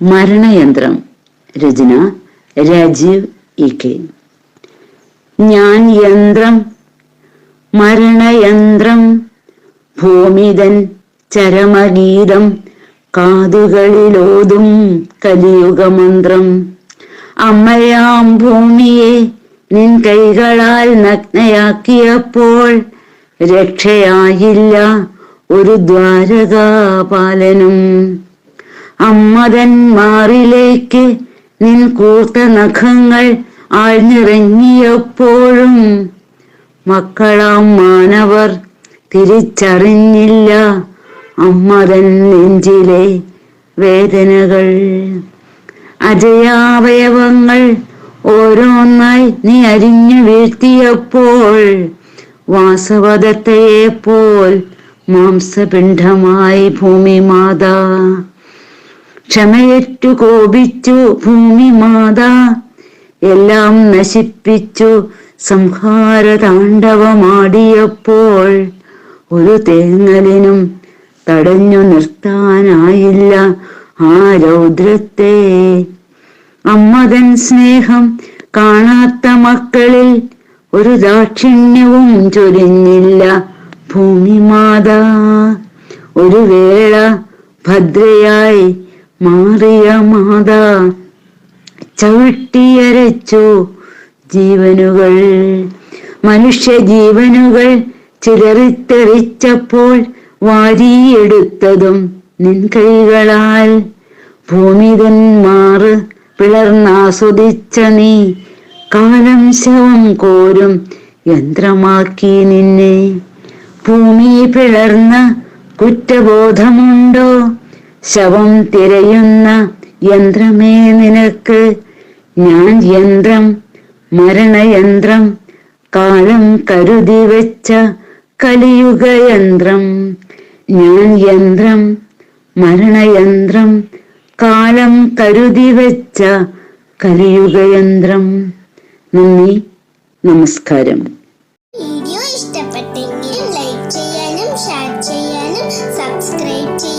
മരണയന്ത്രം. രചന Rajeev E K. ഞാൻ യന്ത്രം. മരണയന്ത്രം. ഭൂമിതൻ ചരമഗീതം. കാതുകളിലോതും കലിയുഗമന്ത്രം. അമ്മയാം ഭൂമിയെ നിൻ കൈകളാൽ നഗ്നയാക്കിയപ്പോൾ രക്ഷയായില്ല ഒരു ദ്വാരകാപാലനും. അമ്മതൻ മാറിലേക്ക് നിൻ കൂർത്ത നഖങ്ങൾ ആഴ്ന്നിറങ്ങിയപ്പോഴും മക്കളാം മാനവർ തിരിച്ചറിഞ്ഞില്ല അമ്മതൻ നെഞ്ചിലെ വേദനകൾ. അജയാവയവങ്ങൾ ഓരോന്നായി നീ അരിഞ്ഞു വീഴ്ത്തിയപ്പോൾ വാസവദത്തയെപ്പോൽ മാംസപിണ്ഡമായി ഭൂമി മാതാ. ക്ഷമയേറ്റു കോപിച്ചു ഭൂമി മാതാ. എല്ലാം നശിപ്പിച്ചു സംഹാര താണ്ഡവമാടിയപ്പോൾ ഒരു തേങ്ങലിനും തടഞ്ഞു നിർത്താനായില്ല ആ രൗദ്രത്തെ. അമ്മതൻ സ്നേഹം കാണാത്ത മക്കളിൽ ഒരു ദാക്ഷിണ്യവും ചൊരിഞ്ഞില്ല ഭൂമി മാതാ. ഒരു വേള ഭദ്രയായി മാറിയ മാതാ ചവിട്ടിയരച്ചു ജീവനുകൾ. മനുഷ്യ ജീവനുകൾ ചിതറിത്തെറിച്ചപ്പോൾ വാരിയെടുത്തതും നിൻ കൈകളാൽ. ഭൂമിതൻ മാറ് പിളർന്നാസ്വദിച്ച നീ കാലം ശവം കോരും യന്ത്രമാക്കി നിന്നെ. ഭൂമി പിളർന്ന കുറ്റബോധമുണ്ടോ? ശവം തിരയുന്ന യന്ത്രമേ നിനക്ക്. ഞാൻ യന്ത്രം മരണയന്ത്രം കാലം കരുതി വെച്ച കലിയുഗയന്ത്രം ഞാൻ യന്ത്രം മരണയന്ത്രം കാലം കരുതി വെച്ച കലിയുഗയന്ത്രം നന്ദി നമസ്കാരം. വീഡിയോ ഇഷ്ടപ്പെട്ടെങ്കിൽ ലൈക്ക് ചെയ്യാനും ഷെയർ ചെയ്യാനും സബ്സ്ക്രൈബ്